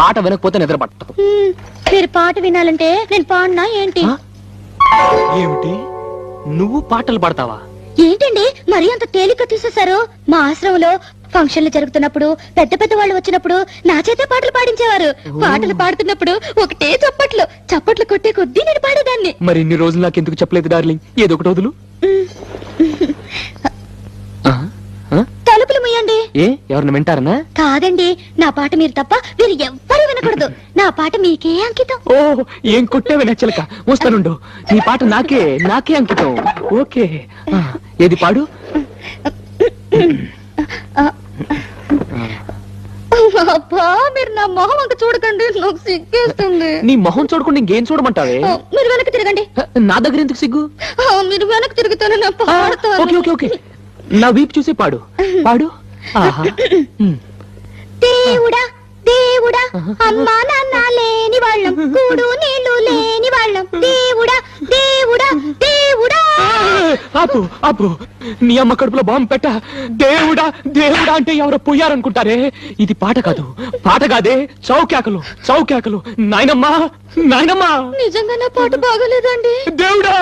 పాట వినకపోతే నిద్ర పట్టదు మీరు పాట వినాలంటే నేను పాడినా ఏంటి? ఏమిటి? నువ్వు పాటలు పాడతావా? ఏంటండి? మరీ అంత తేలిక తీసేశారు. మా ఆశ్రమంలో ఫంక్షన్లు జరుగుతున్నప్పుడు పెద్ద పెద్ద వాళ్ళు వచ్చినప్పుడు నా చేతే పాటలు పాడించేవారు. పాటలు పాడుతున్నప్పుడు ఒకటే చప్పట్లు. చప్పట్లు కొట్టే కొద్దీ నేను పాడేదాన్ని. మరి ఇన్ని రోజులు నాకు ఎందుకు చెప్పలేదు డార్లింగ్? ఏదో ఒకటి వదులు ఆ? ఆ? తలుపులు ముయ్యండి ఏ? ఎవరిని వింటారనా? కాదండి నా పాట మీరు తప్ప మీరు ఎవ్వరూ వినకూడదు. నా పాట మీకే అంకితం. ఓ ఏం కొట్టేవి నచ్చలక వస్తానుండు నీ పాట నాకే నాకే అంకితం. ఓకే. ఆ, ఏది పాడు? అబ్బా మీరు నా మొహం అంక చూడకండి నాకు సిగ్గేస్తుంది. నీ మొహం చూడకుండా ఇంకేం చూడమంటావే? మీరు వెనక్కి తిరగండి. నా దగ్గర ఎందుకు సిగ్గు? ఆ, మీరు వెనక్కి తిరుగుతాను నా ఆ, పాడతాను. Okay okay okay. నా వీపు చూసి పాడు. పాడు. దేవుడా దేవుడా అమ్మా నాన్న లేని వాళ్ళం కూడు నీళ్ళు లేని వాళ్ళం. దేవుడా దేవుడా దేవుడా. ఆపు ఆపు. నీ అమ్మ కడుపులో బాంబు పెట్ట. దేవుడా దేవుడా అంటే ఎవరో పోయారనుకుంటారే? ఇది పాట కాదు. పాట కాదే. చౌకేకలు చౌకేకలు నాయనమ్మా నాయనమ్మా. నిజంగా నా పాట బాగోలేదండి. దేవుడా.